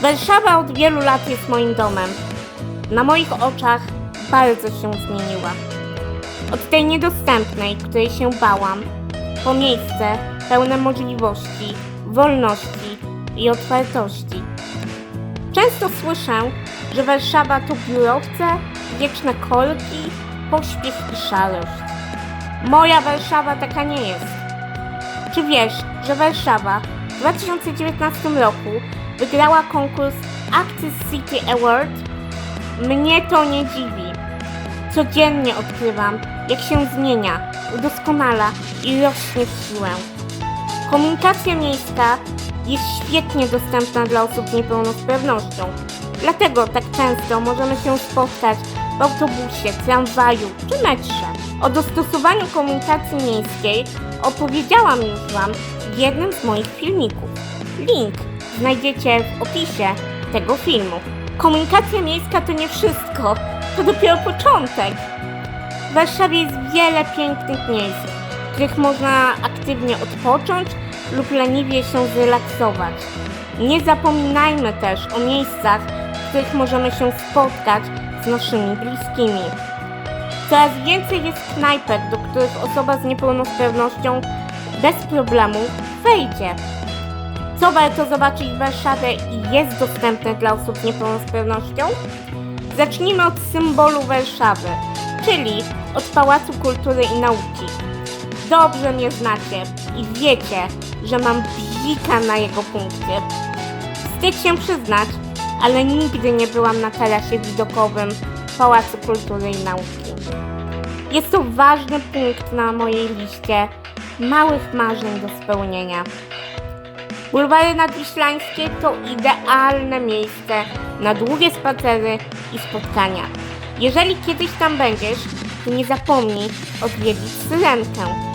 Warszawa od wielu lat jest moim domem. Na moich oczach bardzo się zmieniła. Od tej niedostępnej, której się bałam, po miejsce pełne możliwości, wolności i otwartości. Często słyszę, że Warszawa to biurowce, wieczne kolki, pośpiech i szarość. Moja Warszawa taka nie jest. Czy wiesz, że Warszawa w 2019 roku wygrała konkurs Access City Award? Mnie to nie dziwi. Codziennie odkrywam, jak się zmienia, udoskonala i rośnie w siłę. Komunikacja miejska jest świetnie dostępna dla osób z niepełnosprawnością. Dlatego tak często możemy się spotkać w autobusie, tramwaju czy metrze. O dostosowaniu komunikacji miejskiej opowiedziałam już Wam w jednym z moich filmików. Link znajdziecie w opisie tego filmu. Komunikacja miejska to nie wszystko, to dopiero początek. W Warszawie jest wiele pięknych miejsc, w których można aktywnie odpocząć lub leniwie się zrelaksować. Nie zapominajmy też o miejscach, w których możemy się spotkać z naszymi bliskimi. Coraz więcej jest knajpek, do których osoba z niepełnosprawnością bez problemu wejdzie. Co warto zobaczyć w Warszawie i jest dostępne dla osób z niepełnosprawnością? Zacznijmy od symbolu Warszawy, czyli od Pałacu Kultury i Nauki. Dobrze mnie znacie i wiecie, że mam bzika na jego punkcie. Wstyd się przyznać, ale nigdy nie byłam na tarasie widokowym Pałacu Kultury i Nauki. Jest to ważny punkt na mojej liście małych marzeń do spełnienia. Bulwary nadwiślańskie to idealne miejsce na długie spacery i spotkania. Jeżeli kiedyś tam będziesz, to nie zapomnij odwiedzić Syrenkę.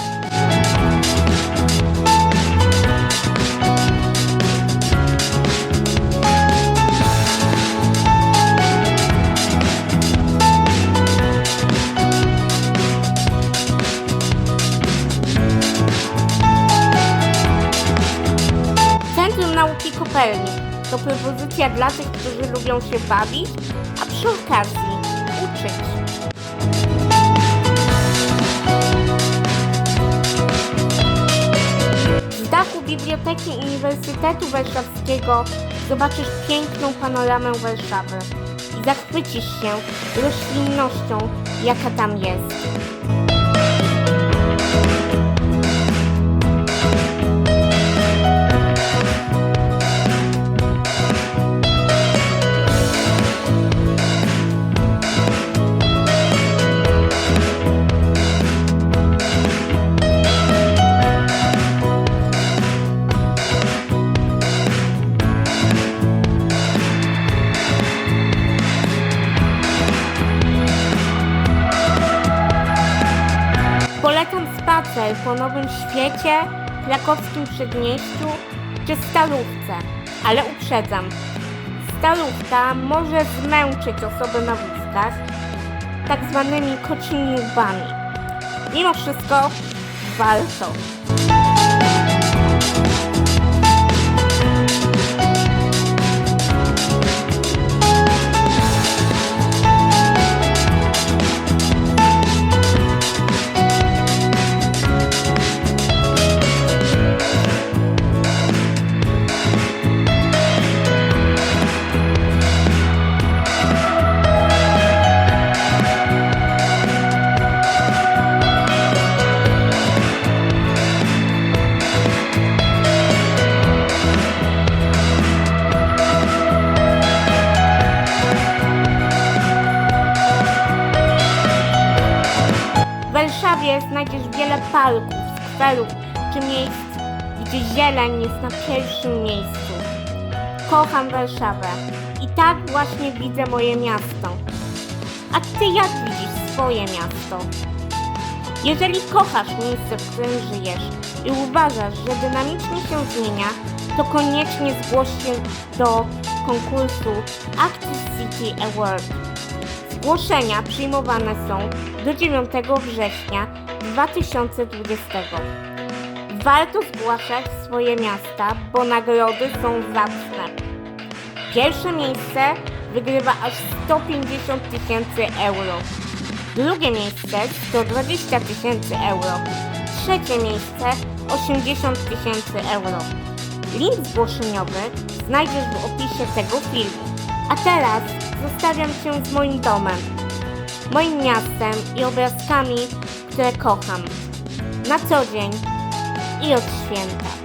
Centrum Nauki Kopernik to propozycja dla tych, którzy lubią się bawić, a przy okazji uczyć. Z dachu Biblioteki Uniwersytetu Warszawskiego zobaczysz piękną panoramę Warszawy i zachwycisz się roślinnością, jaka tam jest. Po Nowym Świecie, krakowskim Przedmieściu czy Starówce, ale uprzedzam, Starówka może zmęczyć osoby na wózkach tak zwanymi kocimi łbami. Mimo wszystko warto. Warszawie znajdziesz wiele parków, skwerów czy miejsc, gdzie zieleń jest na pierwszym miejscu. Kocham Warszawę i tak właśnie widzę moje miasto. A ty jak widzisz swoje miasto? Jeżeli kochasz miejsce, w którym żyjesz i uważasz, że dynamicznie się zmienia, to koniecznie zgłoś się do konkursu Active City Award. Zgłoszenia przyjmowane są do 9 września 2020. Warto zgłaszać swoje miasta, bo nagrody są zacne. Pierwsze miejsce wygrywa aż 150 tysięcy euro. Drugie miejsce 120 tysięcy euro. Trzecie miejsce 80 tysięcy euro. Link zgłoszeniowy znajdziesz w opisie tego filmu. A teraz zostawiam Cię z moim domem, moim miastem i obrazkami, które kocham. Na co dzień i od święta.